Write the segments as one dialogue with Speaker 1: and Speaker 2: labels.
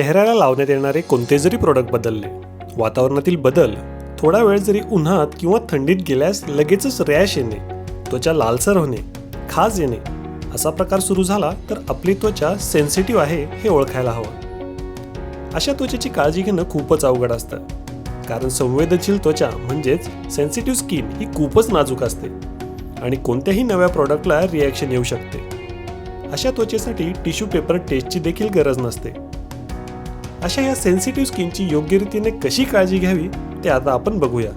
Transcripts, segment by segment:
Speaker 1: चेहऱ्याला लावण्यात येणारे कोणते जरी प्रोडक्ट बदलले वातावरणातील बदल थोडा वेळ जरी उन्हात किंवा थंडीत गेल्यास लगेचच रॅश येणे त्वचा लालसर होणे खाज येणे असा प्रकार सुरू झाला तर आपली त्वचा सेन्सिटिव्ह आहे हे ओळखायला हवं. अशा त्वचेची काळजी घेणं खूपच अवघड असतं. कारण संवेदनशील त्वचा म्हणजेच सेन्सिटिव्ह स्किन ही खूपच नाजूक असते आणि कोणत्याही नव्या प्रॉडक्टला रिॲक्शन येऊ शकते. अशा त्वचेसाठी टिश्यू पेपर टेस्टची देखील गरज नसते. अशा या सेन्सिटिव्ह स्किनची योग्य रीतीने कशी काळजी घ्यावी ते आता आपण बघूया.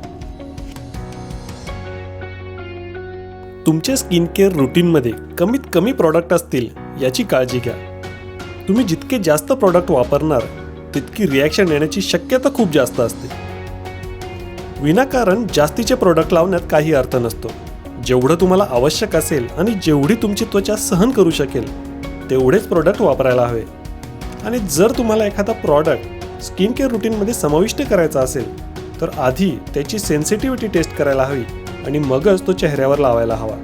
Speaker 1: तुमच्या स्किन केअर रुटीनमध्ये कमीत कमी प्रॉडक्ट असतील याची काळजी घ्या. तुम्ही जितके जास्त प्रॉडक्ट वापरणार तितकी रिॲक्शन येण्याची शक्यता खूप जास्त असते. विनाकारण जास्तीचे प्रॉडक्ट लावण्यात काही अर्थ नसतो. जेवढं तुम्हाला आवश्यक असेल आणि जेवढी तुमची त्वचा सहन करू शकेल तेवढेच प्रोडक्ट वापरायला हवे. आणि जर तुम्हाला एखादा प्रॉडक्ट स्किन केअर रुटीनमध्ये समाविष्ट करायचा असेल तर आधी त्याची सेन्सिटिव्हिटी टेस्ट करायला हवी आणि मगच तो चेहऱ्यावर लावायला हवा.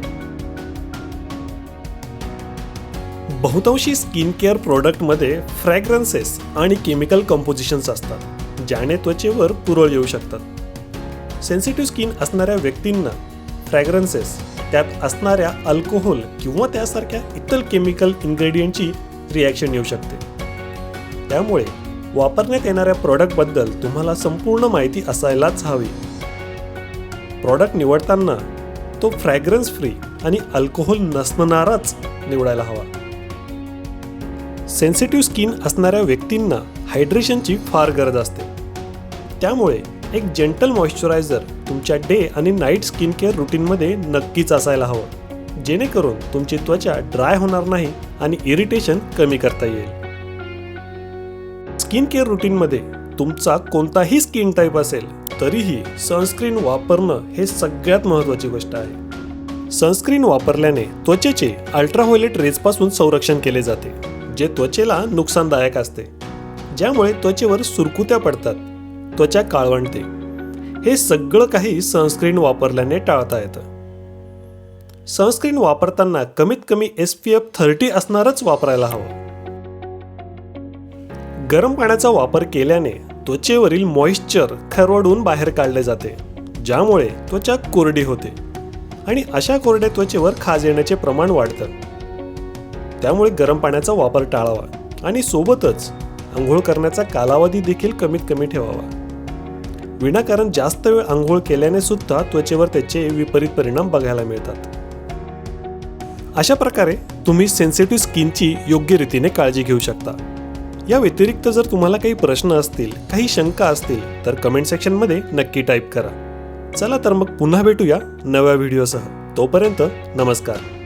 Speaker 1: बहुतांशी स्किन केअर प्रोडक्टमध्ये फ्रॅग्रन्सेस आणि केमिकल कंपोजिशन्स असतात ज्याने त्वचेवर पुरळ येऊ शकतात. सेन्सिटिव्ह स्किन असणाऱ्या व्यक्तींना फ्रॅग्रन्सेस त्यात असणाऱ्या अल्कोहोल किंवा त्यासारख्या इतर केमिकल इन्ग्रेडियंटची रिॲक्शन येऊ शकते. त्यामुळे वापरण्यात येणाऱ्या प्रॉडक्टबद्दल तुम्हाला संपूर्ण माहिती असायलाच हवी. प्रॉडक्ट निवडताना तो फ्रॅग्रन्स फ्री आणि अल्कोहोल नसणाराच निवडायला हवा. सेन्सिटिव्ह स्किन असणाऱ्या व्यक्तींना हायड्रेशनची फार गरज असते. त्यामुळे एक जेंटल मॉइश्चरायझर तुमच्या डे आणि नाईट स्किन केअर रुटीनमध्ये नक्कीच असायला हवं. जेणेकरून तुमची त्वचा ड्राय होणार नाही आणि इरिटेशन कमी करता येईल. स्किन केअर रुटीनमध्ये तुमचा कोणताही स्किन टाईप असेल तरीही सनस्क्रीन वापरणं हे सगळ्यात महत्त्वाची गोष्ट आहे. सनस्क्रीन वापरल्याने त्वचेचे अल्ट्राव्हायलेट रेजपासून संरक्षण केले जाते जे त्वचेला नुकसानदायक असते. ज्यामुळे त्वचेवर सुरकुत्या पडतात त्वचा काळवंटते. हे सगळं काही सनस्क्रीन वापरल्याने टाळता येतं. सनस्क्रीन वापरताना कमीत कमी एस पी एफ थर्टी असणारच वापरायला हवं. गरम पाण्याचा वापर केल्याने त्वचेवरील मॉइश्चर खरवडून बाहेर काढले जाते ज्यामुळे त्वचा कोरडी होते आणि अशा कोरड्या त्वचेवर खाज येण्याचे प्रमाण वाढतं. त्यामुळे गरम पाण्याचा वापर टाळावा आणि सोबतच आंघोळ करण्याचा कालावधी देखील कमीत कमी ठेवावा. विनाकारण जास्त वेळ आंघोळ केल्याने सुद्धा त्वचेवर त्याचे विपरीत परिणाम बघायला मिळतात. अशा प्रकारे तुम्ही सेन्सिटिव्ह स्किनची योग्य रीतीने काळजी घेऊ शकता. या व्यतिरिक्त जर तुम्हाला काही प्रश्न असतील काही शंका असतील तर कमेंट सेक्शनमध्ये नक्की टाईप करा. चला तर मग पुन्हा भेटूया नव्या व्हिडिओसह तोपर्यंत नमस्कार.